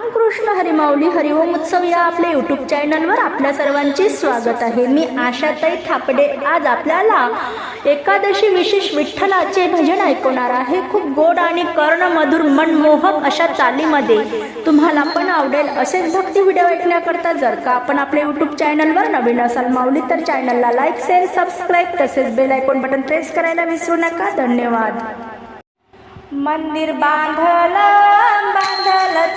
रामकृष्ण हरिमाऊली हरिओम उत्सव या आपल्या यूट्यूब चॅनलवर आपल्या सर्वांचे स्वागत आहे. मी आशाताई थापडे. आज आपल्याला एकादशी विशेष विठ्ठलाचे भजन ऐकवणार आहे. खूप गोड आणि कर्णमधुर मनमोहक अशा चालीमध्ये तुम्हाला पण आवडेल असेच भक्ती व्हिडिओ ऐकण्याकरता जर का आपण आपल्या यूट्यूब चॅनलवर नवीन असाल माऊली तर चॅनलला लाईक शेअर सबस्क्राईब तसेच बेल आयकॉन बटन प्रेस करायला विसरू नका. धन्यवाद. मंदिर बांधलं बांधलं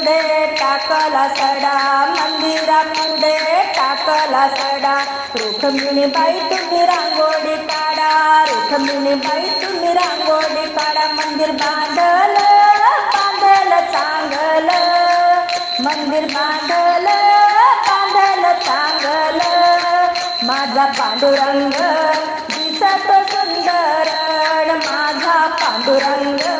पुढे टाकला सडा मंदिरा पुढे टाकला सडा. रुक्मिणी बाई तुम्ही रांगोळी काढा. रुक्मिणी बाई तुम्ही रांगोळी काढा. मंदिर बांधल बांधल चांगल. मंदिर बांधल बांधल चांगल. माझा पांडुरंग दिसत सुंदर माझा पांडुरंग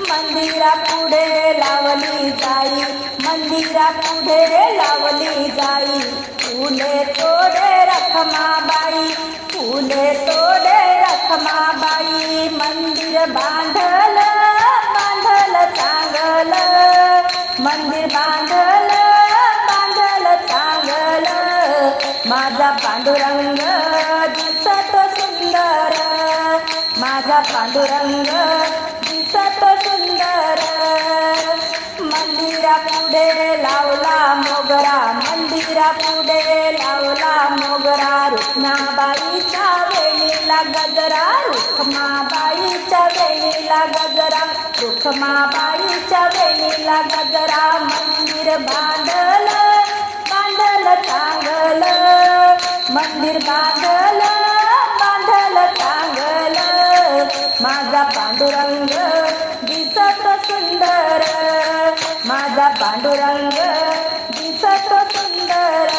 मंदिरा पुढे लावली जाई. मंदिरा पुढे लावली जाई. फुले तोडे रखमाबाई फुले तोडे रखमाबाई मंदिर बांधल बांधल चांगल. मंदिर बांधल बांधल चांगल. माझा पांडुरंग दिसत सुंदर. माझा पांडुरंग पुढे लावला मोगरा मंदिरा पुढे लावला मोगरा. रुक्माबाईच्या वेणीला गजरा रुक्माबाईच्या वेणीला गजरा. रुक्माबाईच्या वेणीला गजरा मंदिर बांधल बांधल चांगल. मंदिर बांधल बांधल चांगल. माझा पांडुरंग माझा पांडुरंग दिसत सुंदर.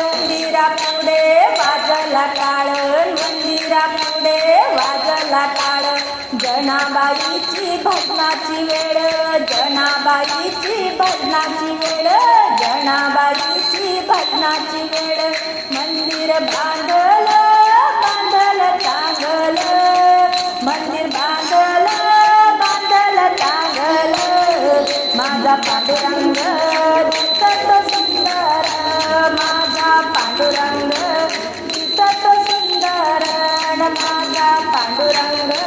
मंदिरापुढे वाजला काळ मंदिरापुढे वाजला काळ. जनाबाईची भजनाची वेळ जनाबाईची भजनाची वेळ जनाबाईची भजनाची वेळ. मंदिर बांधलं माझा पांडुरंग दिसत सुंदर माझा पांडुरंग दिसत सुंदर माझा पांडुरंग.